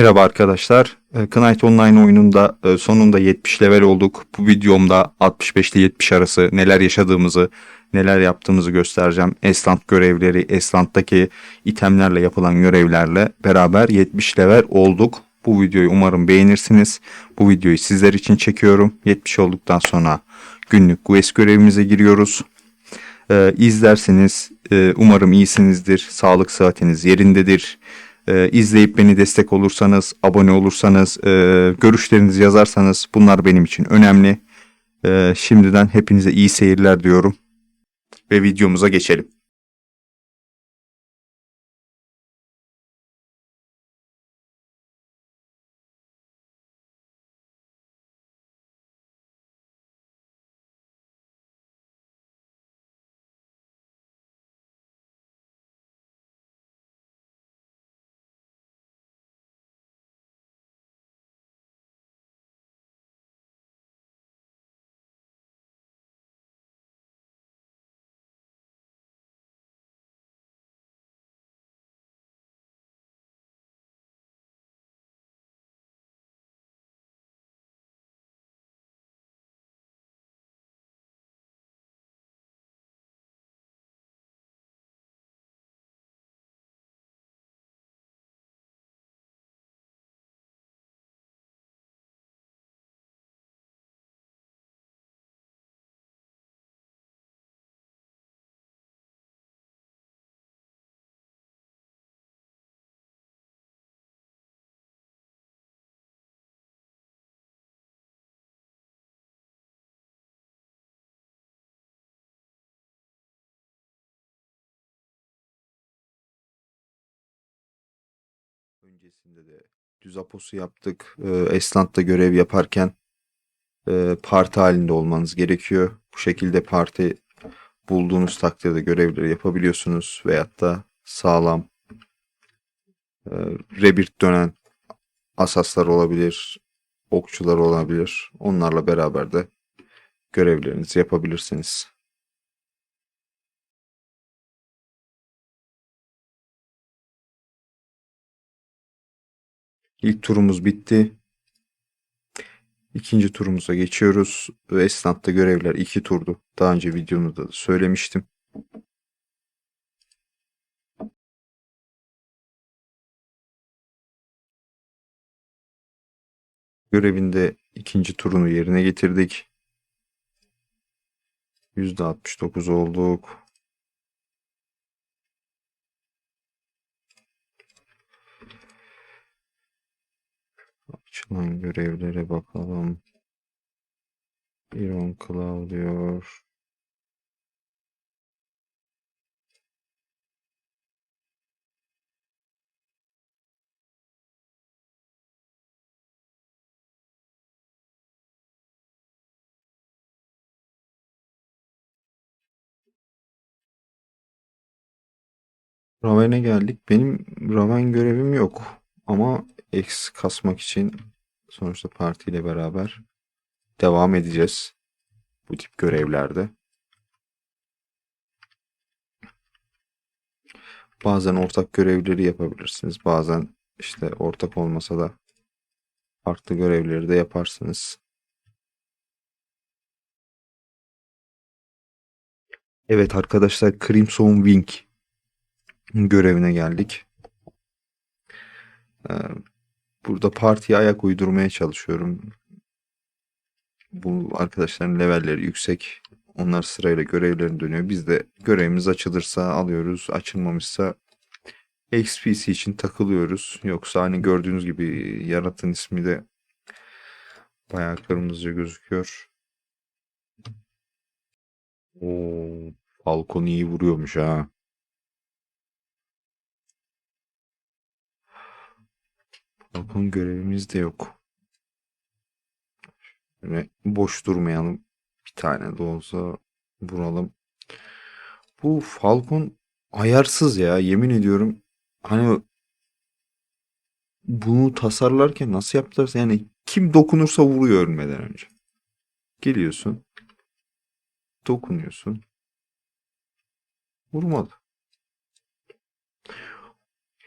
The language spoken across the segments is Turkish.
Merhaba arkadaşlar. E, Knight Online oyununda e, sonunda 70 level olduk. Bu videomda 65 ile 70 arası neler yaşadığımızı, neler yaptığımızı göstereceğim. Esland görevleri, Esland'daki itemlerle yapılan görevlerle beraber 70 level olduk. Bu videoyu umarım beğenirsiniz. Bu videoyu sizler için çekiyorum. 70 olduktan sonra günlük quest görevimize giriyoruz. Ee, izlerseniz e, umarım iyisinizdir. Sağlık sıhhatiniz yerindedir. Ee, izleyip beni destek olursanız, abone olursanız, e, görüşlerinizi yazarsanız bunlar benim için önemli. Ee, şimdiden hepinize iyi seyirler diyorum. Ve videomuza geçelim. Öncesinde de düz aposu yaptık. Esland'da görev yaparken e, parti halinde olmanız gerekiyor. Bu şekilde parti bulduğunuz takdirde görevleri yapabiliyorsunuz. Veyahut da sağlam e, rebirt dönen asaslar olabilir, okçular olabilir. Onlarla beraber de görevlerinizi yapabilirsiniz. İlk turumuz bitti. İkinci turumuza geçiyoruz. Ve Esnaf'ta görevler iki turdu. Daha önce videomda da söylemiştim. Görevinde ikinci turunu yerine getirdik. %69 olduk. Açılan görevlere bakalım. Iron Claw diyor. Raven'e geldik. Benim Raven görevim yok. Ama X kasmak için sonuçta partiyle beraber devam edeceğiz. Bu tip görevlerde. Bazen ortak görevleri yapabilirsiniz. Bazen işte ortak olmasa da farklı görevleri de yaparsınız. Evet arkadaşlar Crimson Wing görevine geldik. Burada partiye ayak uydurmaya çalışıyorum. Bu arkadaşların levelleri yüksek. Onlar sırayla görevlerini dönüyor. Biz de görevimiz açılırsa alıyoruz. Açılmamışsa XPC için takılıyoruz. Yoksa hani gördüğünüz gibi yaratın ismi de bayağı kırmızıca gözüküyor. Oo, Falcon iyi vuruyormuş ha. Falcon görevimiz de yok. Böyle boş durmayalım. Bir tane de olsa vuralım. Bu Falcon ayarsız ya. Yemin ediyorum. Hani bunu tasarlarken nasıl yaptılarsa yani kim dokunursa vuruyor ölmeden önce. Geliyorsun. Dokunuyorsun. Vurmadı.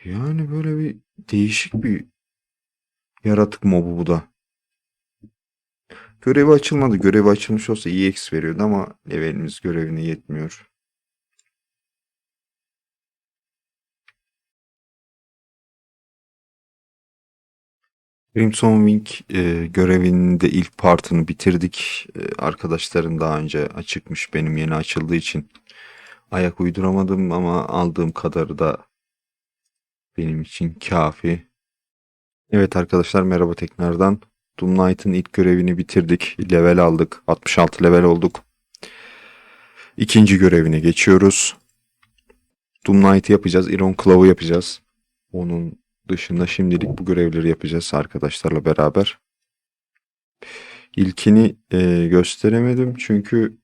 Yani böyle bir değişik bir Yaratık mobu bu da. Görevi açılmadı. Görevi açılmış olsa EX veriyordu ama levelimiz görevine yetmiyor. Crimson Wing e, görevinin de ilk partını bitirdik. E, arkadaşlarım daha önce açıkmış benim yeni açıldığı için. Ayak uyduramadım ama aldığım kadarı da benim için kafi. Evet arkadaşlar merhaba tekrardan. Doom Knight'ın ilk görevini bitirdik. Level aldık. 66 level olduk. İkinci görevine geçiyoruz. Doom Knight'ı yapacağız. Iron Claw'u yapacağız. Onun dışında şimdilik bu görevleri yapacağız arkadaşlarla beraber. İlkini e, gösteremedim çünkü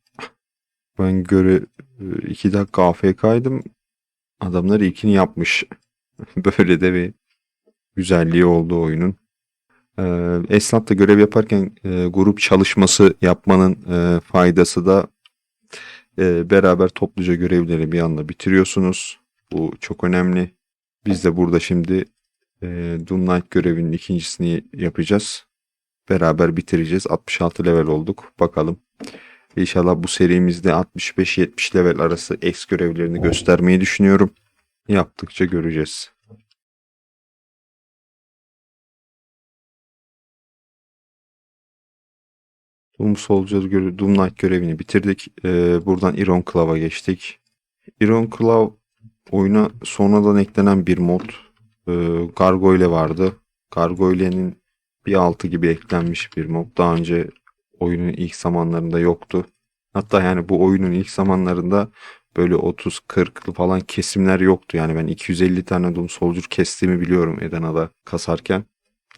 ben göre 2 dakika AFK'ydım. Adamlar ilkini yapmış. Böyle de bir güzelliği oldu oyunun. Ee, Esnaf'ta görev yaparken e, grup çalışması yapmanın e, faydası da e, beraber topluca görevleri bir anda bitiriyorsunuz. Bu çok önemli. Biz de burada şimdi e, Doom Knight görevinin ikincisini yapacağız. Beraber bitireceğiz. 66 level olduk. Bakalım. İnşallah bu serimizde 65-70 level arası X görevlerini göstermeyi düşünüyorum. Yaptıkça göreceğiz. Doom Soldier göre Doom Knight görevini bitirdik. Ee, buradan Iron Claw'a geçtik. Iron Claw oyuna sonradan eklenen bir mod. Ee, Gargoyle vardı. Gargoyle'nin bir altı gibi eklenmiş bir mod. Daha önce oyunun ilk zamanlarında yoktu. Hatta yani bu oyunun ilk zamanlarında böyle 30-40'lı falan kesimler yoktu. Yani ben 250 tane Doom Soldier kestiğimi biliyorum Edena'da kasarken.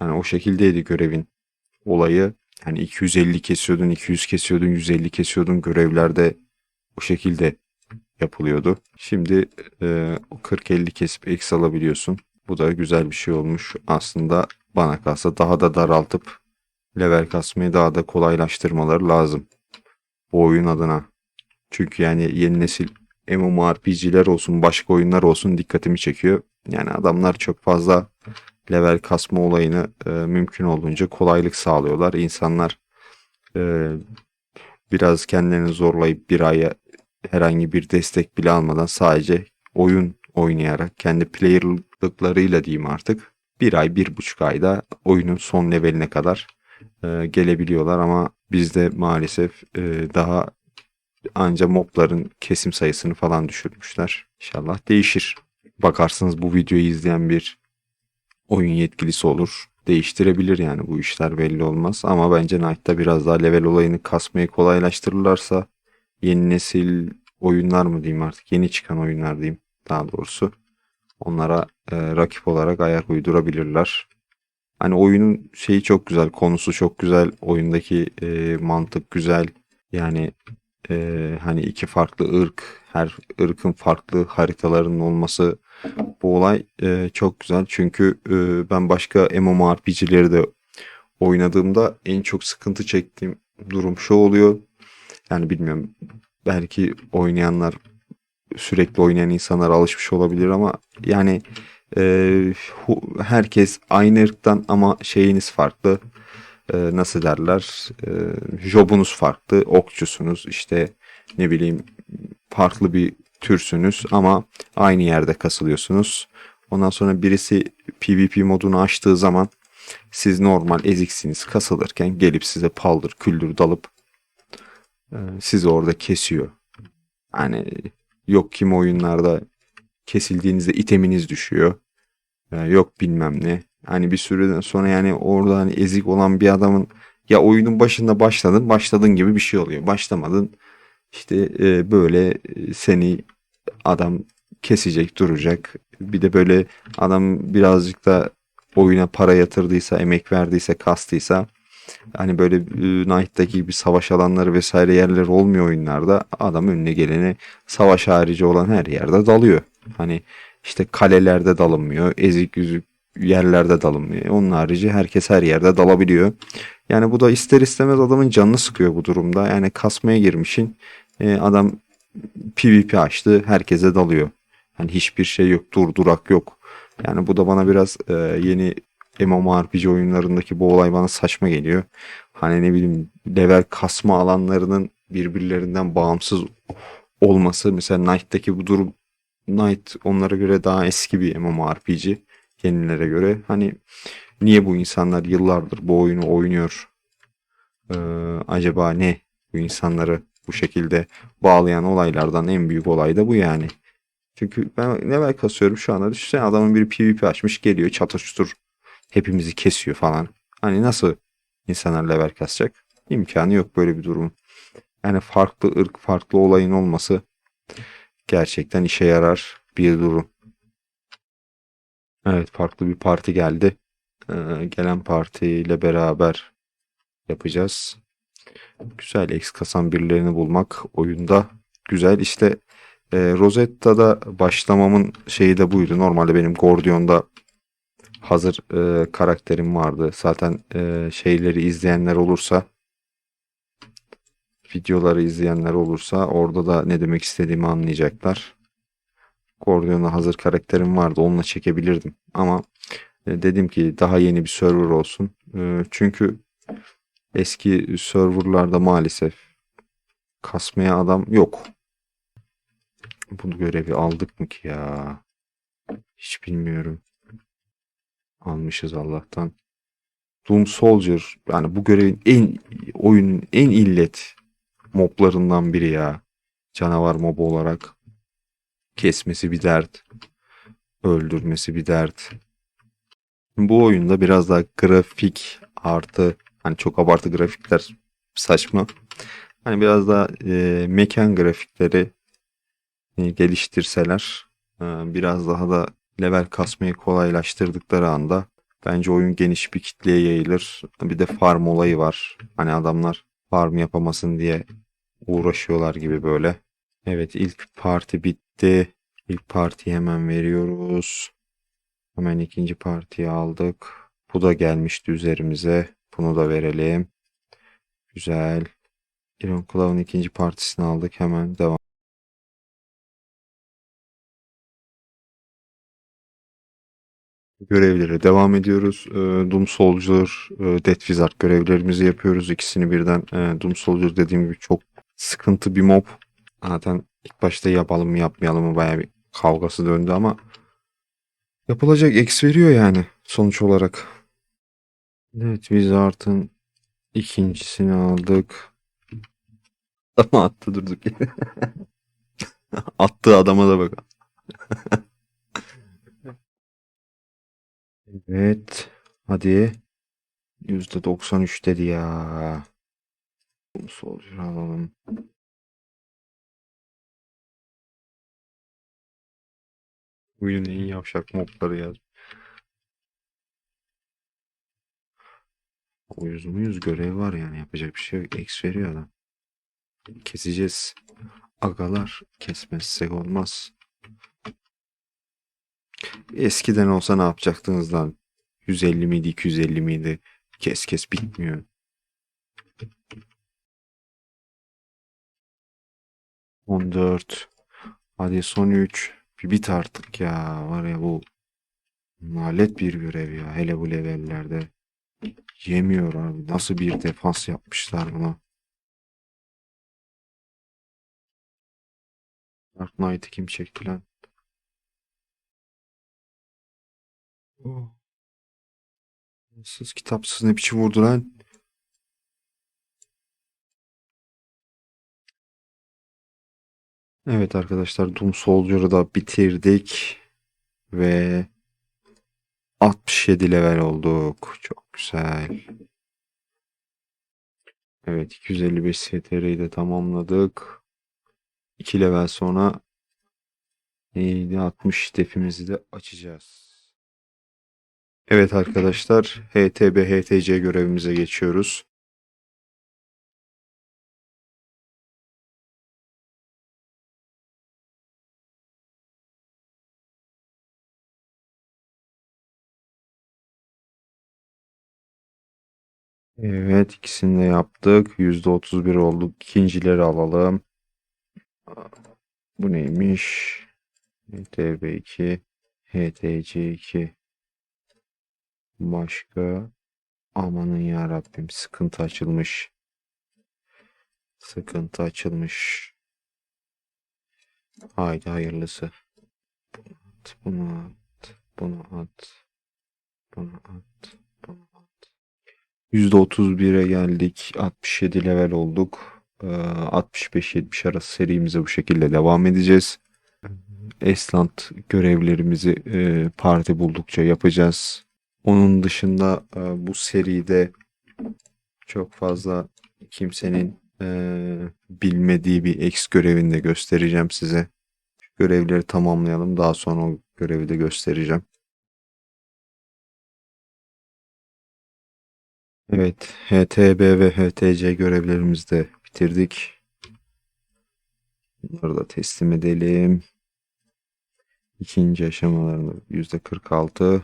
Yani o şekildeydi görevin olayı. Yani 250 kesiyordun, 200 kesiyordun, 150 kesiyordun görevlerde o şekilde yapılıyordu. Şimdi e, 40-50 kesip X alabiliyorsun. Bu da güzel bir şey olmuş. Aslında bana kalsa daha da daraltıp level kasmayı daha da kolaylaştırmaları lazım. Bu oyun adına. Çünkü yani yeni nesil MMORPG'ler olsun, başka oyunlar olsun dikkatimi çekiyor. Yani adamlar çok fazla level kasma olayını e, mümkün olduğunca kolaylık sağlıyorlar. İnsanlar e, biraz kendilerini zorlayıp bir aya herhangi bir destek bile almadan sadece oyun oynayarak kendi player'lıklarıyla diyeyim artık bir ay bir buçuk ayda oyunun son leveline kadar e, gelebiliyorlar ama bizde maalesef e, daha anca mobların kesim sayısını falan düşürmüşler. İnşallah değişir. Bakarsınız bu videoyu izleyen bir oyun yetkilisi olur. Değiştirebilir yani bu işler belli olmaz. Ama bence Knight'ta biraz daha level olayını kasmayı kolaylaştırırlarsa yeni nesil oyunlar mı diyeyim artık yeni çıkan oyunlar diyeyim daha doğrusu. Onlara e, rakip olarak ayak uydurabilirler. Hani oyunun şeyi çok güzel, konusu çok güzel, oyundaki e, mantık güzel. Yani e, hani iki farklı ırk, her ırkın farklı haritalarının olması bu olay e, çok güzel. Çünkü e, ben başka MMORPG'leri de oynadığımda en çok sıkıntı çektiğim durum şu oluyor. Yani bilmiyorum belki oynayanlar sürekli oynayan insanlar alışmış olabilir ama yani e, herkes aynı ırktan ama şeyiniz farklı. E, nasıl derler? E, jobunuz farklı. Okçusunuz işte ne bileyim farklı bir türsünüz ama aynı yerde kasılıyorsunuz. Ondan sonra birisi PvP modunu açtığı zaman siz normal eziksiniz kasılırken gelip size paldır küldür dalıp e, sizi orada kesiyor. Hani yok kim oyunlarda kesildiğinizde iteminiz düşüyor. E, yok bilmem ne. Hani bir süreden sonra yani orada hani ezik olan bir adamın ya oyunun başında başladın başladın gibi bir şey oluyor. Başlamadın işte e, böyle seni adam kesecek duracak. Bir de böyle adam birazcık da oyuna para yatırdıysa, emek verdiyse, kastıysa hani böyle e, Knight'taki gibi savaş alanları vesaire yerler olmuyor oyunlarda. Adam önüne geleni savaş harici olan her yerde dalıyor. Hani işte kalelerde dalınmıyor, ezik yüzük yerlerde dalınmıyor. Onun harici herkes her yerde dalabiliyor. Yani bu da ister istemez adamın canını sıkıyor bu durumda. Yani kasmaya girmişin e, adam PvP açtı herkese dalıyor. Yani hiçbir şey yok durdurak yok. Yani bu da bana biraz e, yeni MMORPG oyunlarındaki bu olay bana saçma geliyor. Hani ne bileyim level kasma alanlarının birbirlerinden bağımsız olması. Mesela Knight'taki bu durum Knight onlara göre daha eski bir MMORPG yenilere göre. Hani niye bu insanlar yıllardır bu oyunu oynuyor? Ee, acaba ne bu insanları bu şekilde bağlayan olaylardan en büyük olay da bu yani. Çünkü ben level kasıyorum şu anda. Düşünsene adamın biri PvP açmış geliyor çatır çutur hepimizi kesiyor falan. Hani nasıl insanlar level kasacak? İmkanı yok böyle bir durum. Yani farklı ırk, farklı olayın olması gerçekten işe yarar bir durum. Evet farklı bir parti geldi. Ee, gelen partiyle beraber yapacağız. Güzel X kasan birilerini bulmak oyunda güzel. İşte e, Rosetta'da başlamamın şeyi de buydu. Normalde benim Gordion'da hazır e, karakterim vardı. Zaten e, şeyleri izleyenler olursa videoları izleyenler olursa orada da ne demek istediğimi anlayacaklar. Gordion'da hazır karakterim vardı. Onunla çekebilirdim. Ama e, dedim ki daha yeni bir server olsun. E, çünkü eski serverlarda maalesef kasmaya adam yok. Bu görevi aldık mı ki ya? Hiç bilmiyorum. Almışız Allah'tan. Doom Soldier yani bu görevin en oyunun en illet moblarından biri ya. Canavar mob olarak. Kesmesi bir dert. Öldürmesi bir dert. Bu oyunda biraz daha grafik artı hani çok abartı grafikler saçma. Hani biraz daha e, mekan grafikleri e, geliştirseler e, biraz daha da level kasmayı kolaylaştırdıkları anda bence oyun geniş bir kitleye yayılır. Bir de farm olayı var. Hani adamlar farm yapamasın diye uğraşıyorlar gibi böyle. Evet ilk parti bitti. İlk partiyi hemen veriyoruz. Hemen ikinci partiyi aldık. Bu da gelmişti üzerimize. Bunu da verelim. Güzel. Iron Claw'ın ikinci partisini aldık. Hemen devam. Görevlere devam ediyoruz. Ee, Doom Soldier, e, Death Wizard görevlerimizi yapıyoruz. İkisini birden. E, Doom Soldier dediğim gibi çok sıkıntı bir mob. Zaten ilk başta yapalım mı yapmayalım mı bayağı bir kavgası döndü ama yapılacak X veriyor yani sonuç olarak. Evet Wizard'ın ikincisini aldık. Ama attı durduk. Attığı adama da bak. evet. Hadi. %93 dedi ya. Soldier alalım. Oyunun en yavşak mobları ya. Uyuz muyuz görev var yani yapacak bir şey yok. X veriyor adam. Keseceğiz. Agalar kesmezsek olmaz. Eskiden olsa ne yapacaktınız lan? 150 miydi 250 miydi? Kes kes bitmiyor. On dört. Hadi son üç. Bir bit artık ya. Var ya bu nalet bir görev ya. Hele bu levellerde. Yemiyor abi. Nasıl bir defans yapmışlar buna. Dark Knight'ı kim çekti lan? Oh. Sız kitapsız ne biçim vurdu lan? Evet arkadaşlar Doom Soldier'ı da bitirdik. Ve 67 level olduk. Çok güzel. Evet 255 STR'yi de tamamladık. 2 level sonra neydi 60 defimizi de açacağız. Evet arkadaşlar HTB HTC görevimize geçiyoruz. Evet ikisini de yaptık. %31 olduk. İkincileri alalım. Bu neymiş? HTB2 HTC2 Başka amanın ya Rabbim sıkıntı açılmış. Sıkıntı açılmış. Haydi hayırlısı. Bunu at, bunu at, bunu at, bunu at. %31'e geldik. 67 level olduk. Ee, 65-70 arası serimize bu şekilde devam edeceğiz. Eslant görevlerimizi e, parti buldukça yapacağız. Onun dışında e, bu seride çok fazla kimsenin e, bilmediği bir X görevini de göstereceğim size. Görevleri tamamlayalım. Daha sonra o görevi de göstereceğim. Evet, HTB ve HTC görevlerimizi de bitirdik. Bunları da teslim edelim. İkinci aşamalarında %46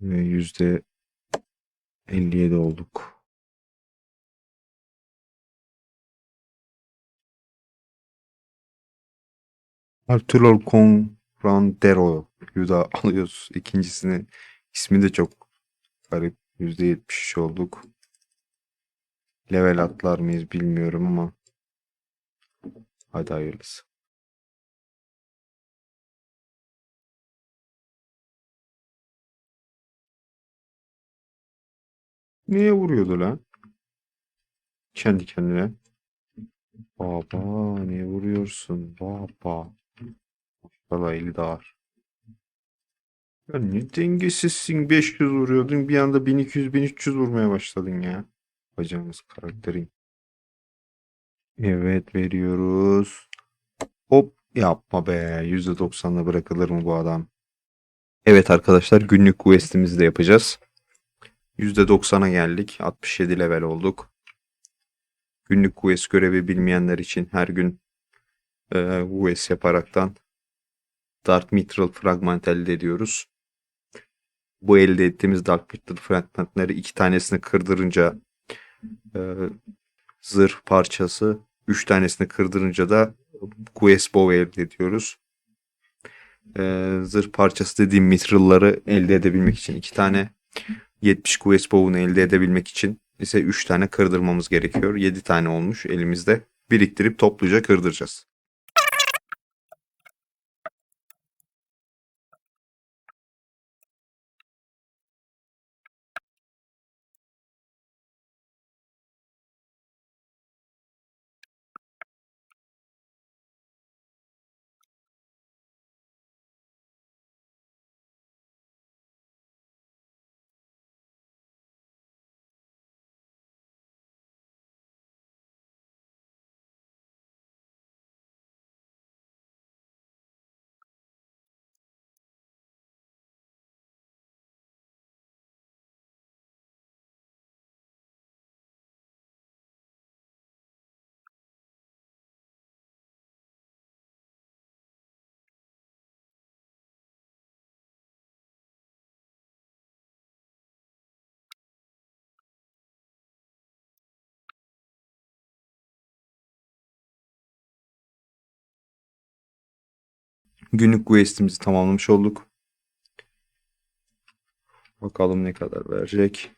ve %57 olduk. Arturo Conrandero'yu da alıyoruz. İkincisini ismi de çok garip. %73 olduk. Level atlar mıyız bilmiyorum ama hadi hayırlısı. Niye vuruyordu lan? Kendi kendine. Baba niye vuruyorsun? Baba. Valla eli de. Ya ne dengesizsin 500 vuruyordun bir anda 1200-1300 vurmaya başladın ya. Bacağımız karakterin. Evet veriyoruz. Hop yapma be %90'la bırakılır mı bu adam? Evet arkadaşlar günlük quest'imizi de yapacağız. %90'a geldik. 67 level olduk. Günlük quest görevi bilmeyenler için her gün e, quest yaparaktan Dark Mithril fragment elde ediyoruz. Bu elde ettiğimiz Dark Mithril fragmentleri iki tanesini kırdırınca e, zırh parçası, üç tanesini kırdırınca da quest bow elde ediyoruz. E, zırh parçası dediğim Mithril'ları elde edebilmek için iki tane 70 quest bow'unu elde edebilmek için ise 3 tane kırdırmamız gerekiyor. 7 tane olmuş elimizde. Biriktirip topluca kırdıracağız. Günlük quest'imizi tamamlamış olduk. Bakalım ne kadar verecek.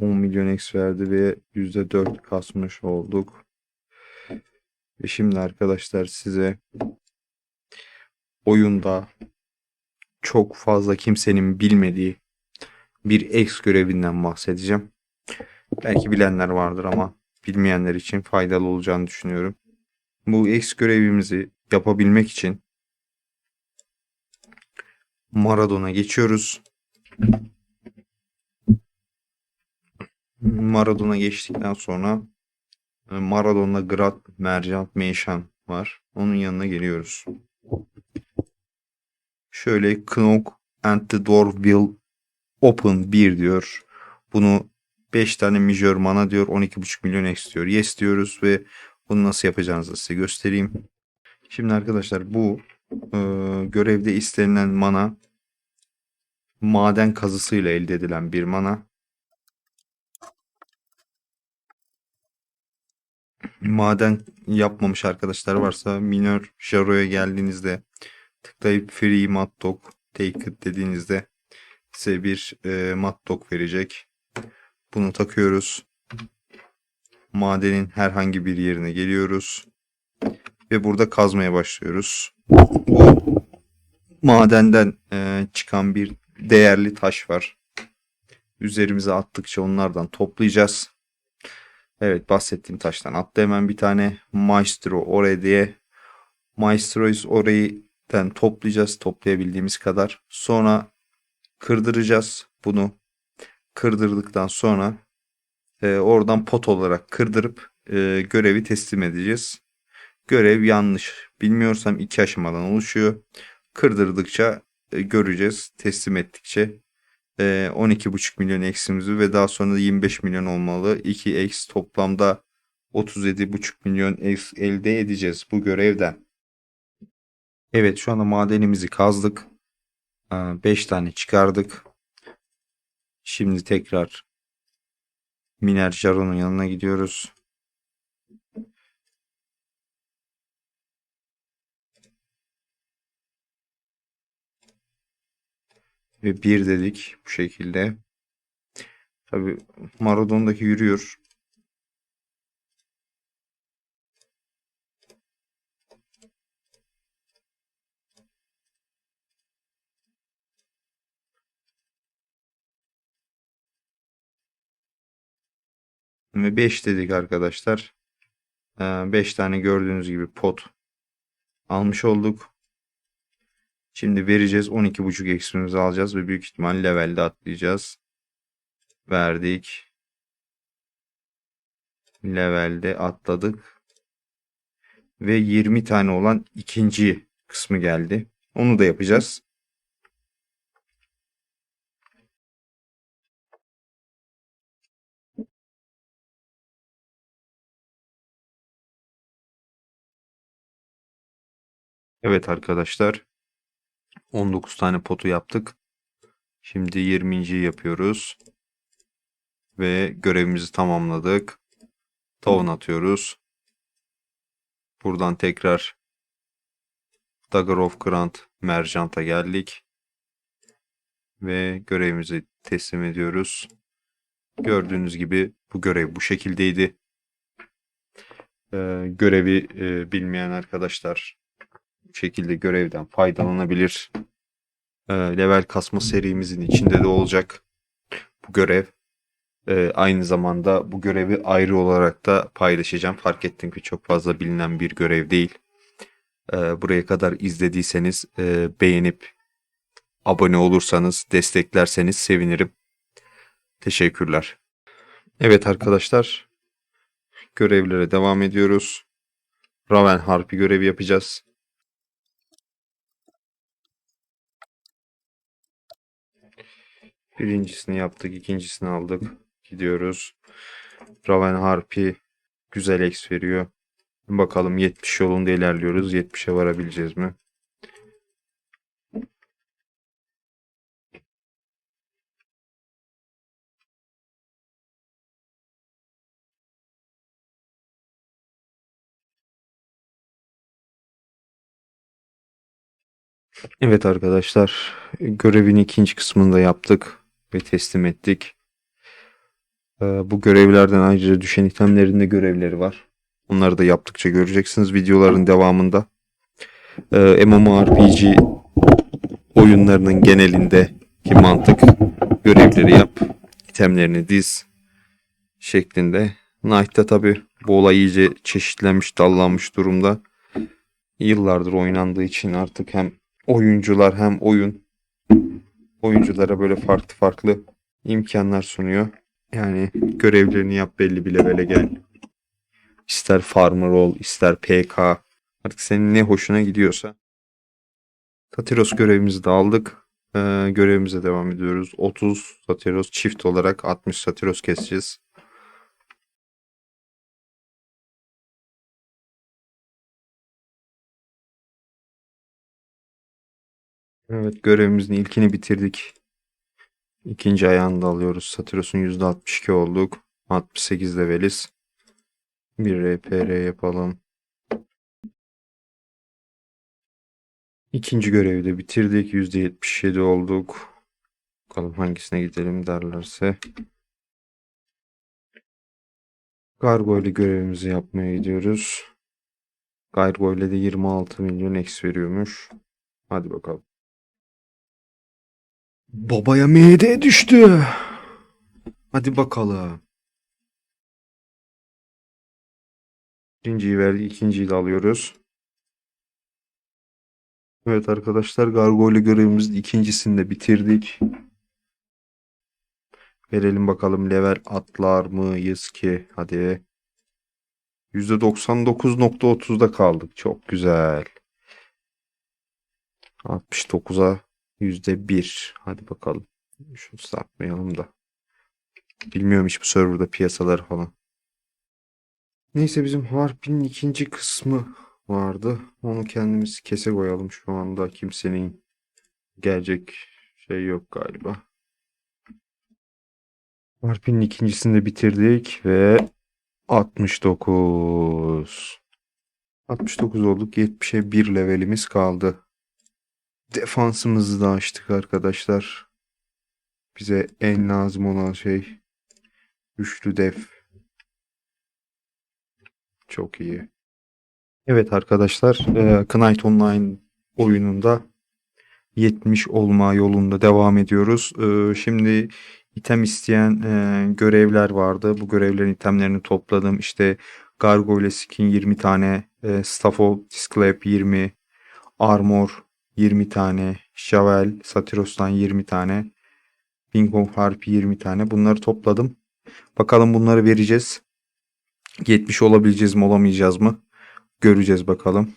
10 milyon X verdi ve %4 kasmış olduk. Ve şimdi arkadaşlar size oyunda çok fazla kimsenin bilmediği bir X görevinden bahsedeceğim. Belki bilenler vardır ama bilmeyenler için faydalı olacağını düşünüyorum. Bu X görevimizi yapabilmek için Maradona geçiyoruz. Maradona geçtikten sonra e, Maradona Grad Mercant Meşan var. Onun yanına geliyoruz. Şöyle Knock and the door will open 1 diyor. Bunu 5 tane major mana diyor. 12,5 milyon X diyor. Yes diyoruz ve bunu nasıl yapacağınızı size göstereyim. Şimdi arkadaşlar bu e, görevde istenilen mana maden kazısıyla elde edilen bir mana. Maden yapmamış arkadaşlar varsa Minor Jaro'ya geldiğinizde tıklayıp Free Mad Dog take it dediğinizde size bir e, matlock verecek. Bunu takıyoruz. Madenin herhangi bir yerine geliyoruz. Ve burada kazmaya başlıyoruz. Bu madenden e, çıkan bir değerli taş var. Üzerimize attıkça onlardan toplayacağız. Evet bahsettiğim taştan attı hemen bir tane Maestro oraya diye. Maestro'yuz orayıdan toplayacağız toplayabildiğimiz kadar. Sonra kırdıracağız bunu. Kırdırdıktan sonra e, oradan pot olarak kırdırıp e, görevi teslim edeceğiz. Görev yanlış. Bilmiyorsam iki aşamadan oluşuyor. Kırdırdıkça e, göreceğiz. Teslim ettikçe e, 12,5 milyon eksimizi ve daha sonra da 25 milyon olmalı. 2 eks toplamda 37,5 milyon eks elde edeceğiz bu görevden. Evet şu anda madenimizi kazdık. 5 tane çıkardık. Şimdi tekrar Miner Jaron'un yanına gidiyoruz. Ve bir dedik bu şekilde. Tabi Maradon'daki yürüyor. Ve 5 dedik arkadaşlar. 5 tane gördüğünüz gibi pot almış olduk. Şimdi vereceğiz. 12.5 eksimizi alacağız ve büyük ihtimal levelde atlayacağız. Verdik. Levelde atladık. Ve 20 tane olan ikinci kısmı geldi. Onu da yapacağız. Evet arkadaşlar. 19 tane potu yaptık. Şimdi 20. yapıyoruz. Ve görevimizi tamamladık. Tavan atıyoruz. Buradan tekrar Dagger of Grant Merchant'a geldik. Ve görevimizi teslim ediyoruz. Gördüğünüz gibi bu görev bu şekildeydi. Ee, görevi e, bilmeyen arkadaşlar şekilde görevden faydalanabilir. Ee, level kasma serimizin içinde de olacak bu görev. Ee, aynı zamanda bu görevi ayrı olarak da paylaşacağım. Fark ettim ki çok fazla bilinen bir görev değil. Ee, buraya kadar izlediyseniz e, beğenip abone olursanız, desteklerseniz sevinirim. Teşekkürler. Evet arkadaşlar, görevlere devam ediyoruz. Raven Harpi görevi yapacağız. Birincisini yaptık, ikincisini aldık. Gidiyoruz. Raven Harpi güzel X veriyor. Bakalım 70 yolunda ilerliyoruz. 70'e varabileceğiz mi? Evet arkadaşlar, görevin ikinci kısmını da yaptık ve teslim ettik. Ee, Bu görevlerden ayrıca düşen itemlerin de görevleri var. Onları da yaptıkça göreceksiniz videoların devamında. Ee, MMORPG oyunlarının genelindeki mantık görevleri yap, itemlerini diz şeklinde. Knight'ta tabi bu olay iyice çeşitlenmiş, dallanmış durumda. Yıllardır oynandığı için artık hem oyuncular hem oyun oyunculara böyle farklı farklı imkanlar sunuyor. Yani görevlerini yap belli bir levele gel. İster farmer ol, ister PK. Artık senin ne hoşuna gidiyorsa. Satiros görevimizi de aldık. Ee, görevimize devam ediyoruz. 30 Satiros çift olarak 60 Satiros keseceğiz. Evet görevimizin ilkini bitirdik. İkinci ayağını da alıyoruz. Satiros'un %62 olduk. 68 leveliz. Bir RPR yapalım. İkinci görevi de bitirdik. %77 olduk. Bakalım hangisine gidelim derlerse. Gargo ile görevimizi yapmaya gidiyoruz. Gargo ile de 26 milyon X veriyormuş. Hadi bakalım. Babaya MD düştü. Hadi bakalım. Birinciyi verdik, ikinciyi de alıyoruz. Evet arkadaşlar Gargo ile görevimizin ikincisini de bitirdik. Verelim bakalım level atlar mıyız ki? Hadi. %99.30'da kaldık. Çok güzel. 69'a %1. Hadi bakalım. Şunu satmayalım da. Bilmiyorum hiç bu serverda piyasaları falan. Neyse bizim Harp'in ikinci kısmı vardı. Onu kendimiz kese koyalım şu anda. Kimsenin gelecek şey yok galiba. Harp'in ikincisini de bitirdik ve 69. 69 olduk. 70'e 1 levelimiz kaldı. Defansımızı da açtık arkadaşlar. Bize en lazım olan şey üçlü def. Çok iyi. Evet arkadaşlar, e, Knight Online oyununda 70 olma yolunda devam ediyoruz. E, Şimdi item isteyen e, görevler vardı. Bu görevlerin itemlerini topladım. İşte Gargoyle Skin 20 tane, e, Staff of Disclap 20, Armor 20 tane, Shovel, Satyros'tan 20 tane, Wing of Harpy 20 tane. Bunları topladım. Bakalım bunları vereceğiz. 70 olabileceğiz mi olamayacağız mı? Göreceğiz bakalım.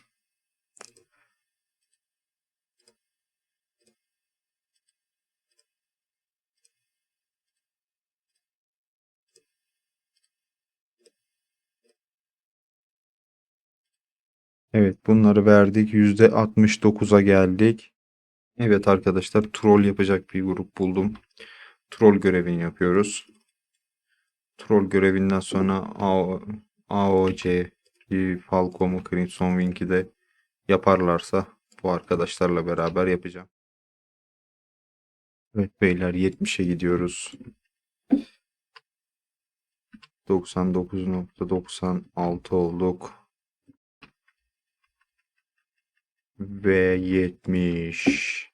Evet bunları verdik. %69'a geldik. Evet arkadaşlar troll yapacak bir grup buldum. Troll görevini yapıyoruz. Troll görevinden sonra AO, AOC, Falcom'u, Crimson Wing'i de yaparlarsa bu arkadaşlarla beraber yapacağım. Evet beyler 70'e gidiyoruz. 99.96 olduk. Ve 70.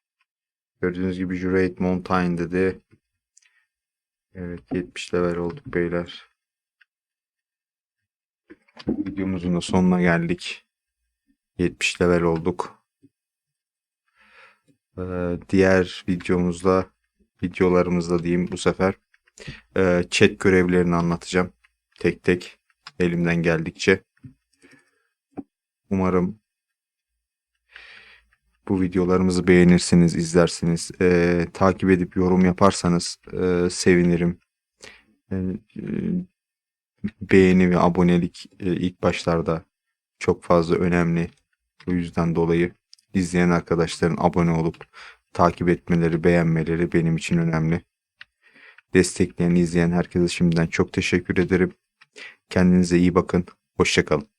Gördüğünüz gibi Jurate Mountain dedi. Evet 70 level olduk beyler. Videomuzun da sonuna geldik. 70 level olduk. Ee, diğer videomuzda videolarımızda diyeyim bu sefer e, chat görevlerini anlatacağım. Tek tek elimden geldikçe. Umarım bu videolarımızı beğenirsiniz, izlersiniz. Ee, takip edip yorum yaparsanız e, sevinirim. E, beğeni ve abonelik e, ilk başlarda çok fazla önemli. Bu yüzden dolayı izleyen arkadaşların abone olup takip etmeleri, beğenmeleri benim için önemli. Destekleyen, izleyen herkese şimdiden çok teşekkür ederim. Kendinize iyi bakın. Hoşçakalın.